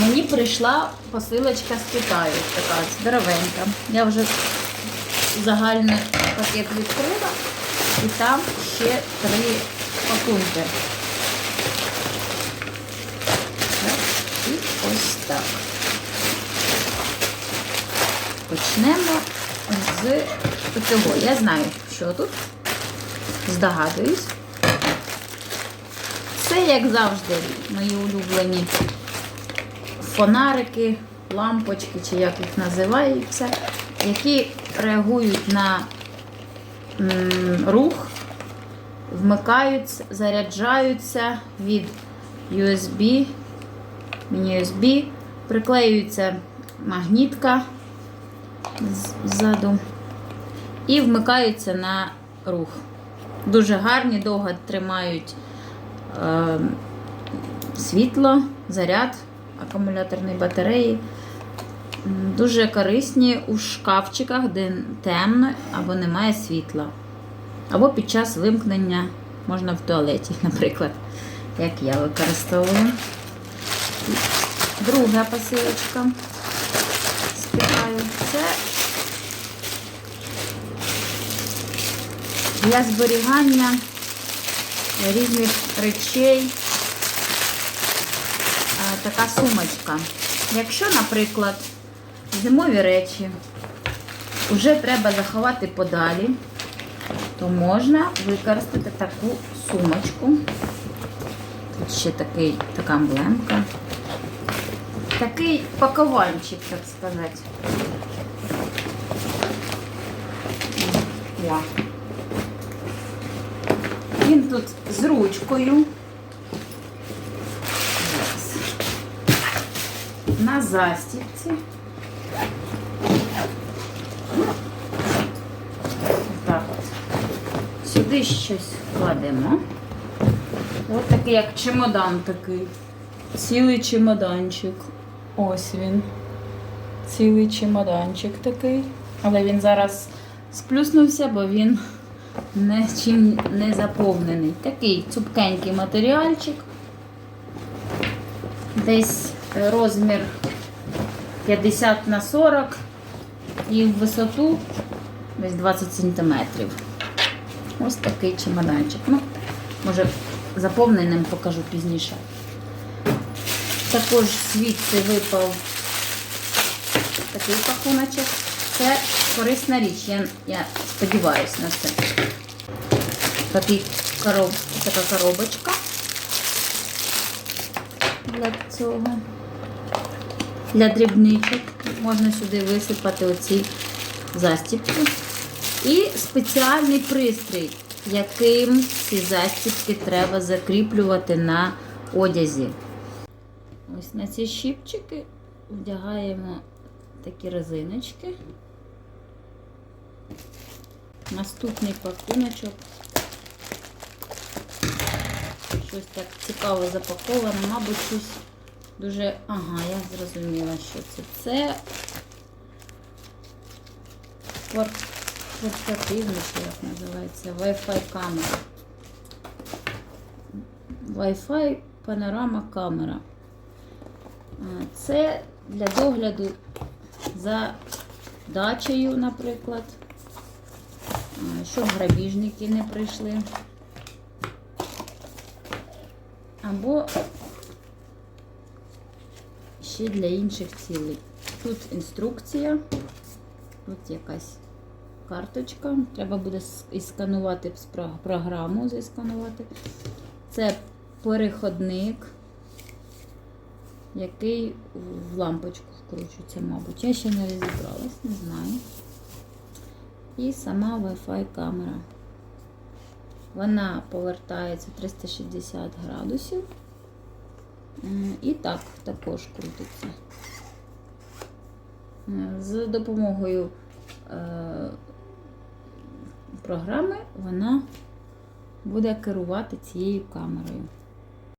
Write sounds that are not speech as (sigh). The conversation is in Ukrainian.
Мені прийшла посилочка з Китаю, така здоровенька. Я вже загальний пакет відкрила, і там ще три пакунки. І ось так. Почнемо з цього. Я знаю, що тут. Здогадуюсь. Це, як завжди, мої улюблені фонарики, лампочки, чи як їх називаються, які реагують на рух, вмикаються, заряджаються від USB, міні-USB, приклеюється магнітка ззаду. І вмикаються на рух. Дуже гарні, довго тримають е, світло, заряд акумуляторної батареї. Дуже корисні у шкафчиках, де темно або немає світла. Або під час вимкнення можна в туалеті, (laughs) наприклад, як я використовую. Друга посилочка з. Це для зберігання різних речей така сумочка. Якщо, наприклад, зимові речі вже треба заховати подалі, то можна використати таку сумочку. Тут ще такий, така емблемка. Такий пакувальчик, так сказати. Він тут з ручкою. На застіпці. Так. Сюди щось кладемо. Ось такий, як чемодан такий. Цілий чемоданчик. Ось він. Цілий чемоданчик такий. Але він зараз сплюснувся, бо він нічим не заповнений. Такий цупкенький матеріальчик. Десь розмір 50 на 40 і в висоту десь 20 сантиметрів. Ось такий чемоданчик. Ну, може, заповненим покажу пізніше. Також звідси випав такий пакуночок. Це корисна річ, я, я сподіваюся на це. Такий короб, така коробочка для цього. Для дрібничок. Можна сюди висипати оці застіпки. І спеціальний пристрій, яким ці застіпки треба закріплювати на одязі. Ось на ці щіпчики вдягаємо такі резиночки. Наступний пакуночок. Щось так цікаво запаковане, мабуть, щось дуже. Ага, я зрозуміла, що це. Це пор- портативний, чи як називається, Wi-Fi камера. Wi-Fi панорама камера. Це для догляду за дачею, наприклад, щоб грабіжники не прийшли. Або ще для інших цілей. Тут інструкція, тут якась карточка. Треба буде і сканувати програму, засканувати. Це переходник, який в лампочку вкручується, мабуть. Я ще не розібралась, не знаю. І сама Wi-Fi камера. Вона повертається 360 градусів. М, І так також крутиться. Е, З допомогою е, програми вона буде керувати цією камерою.